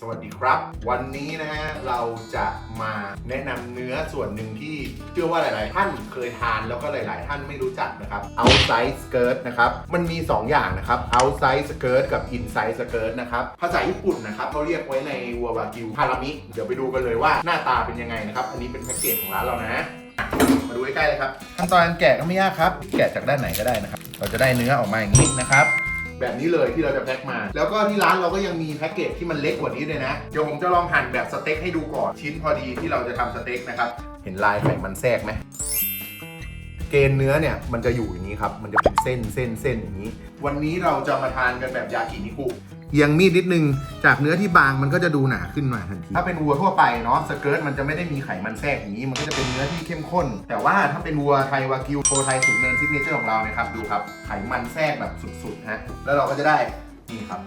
สวัสดีครับ วันนี้นะฮะเราจะมาแนะนำเนื้อส่วนหนึ่งที่เชื่อว่าหลาย ๆ ท่านเคยทานแล้วก็หลาย ๆ ท่านไม่รู้จักนะครับ outside skirt นะครับมันมี 2 อย่างนะครับ outside skirt กับ inside skirt นะครับภาษาญี่ปุ่นนะครับเขาเรียกไว้ในวัววากิวฮารามิเดี๋ยวไปดูกันเลยว่าหน้าตาเป็นยังไงนะครับอันนี้เป็นแพ็กเกจของร้านเรานะมาดูใกล้ๆเลยครับขั้นตอนการแกะก็ไม่ยากครับ แกะจากด้านไหนก็ได้นะครับ เราจะได้เนื้อออกมาอย่างนี้นะครับ แบบนี้เลยที่เราจะแพ็คมา แล้วก็ที่ร้านเราก็ยังมีแพ็กเกจที่มันเล็กกว่านี้ด้วยนะ เดี๋ยวผมจะลองหั่นแบบสเต็กให้ดูก่อนชิ้นพอดีที่เราจะทำสเต็กนะครับ เห็นลายไขมันแทรกไหมเกณฑ์เนื้อเนี่ยมันจะอยู่อย่างนี้ครับ มันจะเป็นเส้นเส้นเส้นอย่างนี้ วันนี้เราจะมาทานกันแบบยากินิคุ เอียงมีดนิดนึง จากเนื้อที่บางมันก็จะดูหนาขึ้นมาทันที ถ้าเป็นวัวทั่วไปเนาะสเกิร์ตมันจะไม่ได้มีไขมันแทรกอย่างนี้มันก็จะเป็นเนื้อที่เข้มข้น แต่ว่าถ้าเป็นวัวไทยวากิวโคไทยสุดเนินซิกเนเจอร์ของเรานะครับดูครับไขมันแทรกแบบสุดๆฮะแล้วเราก็จะได้นี่ครับ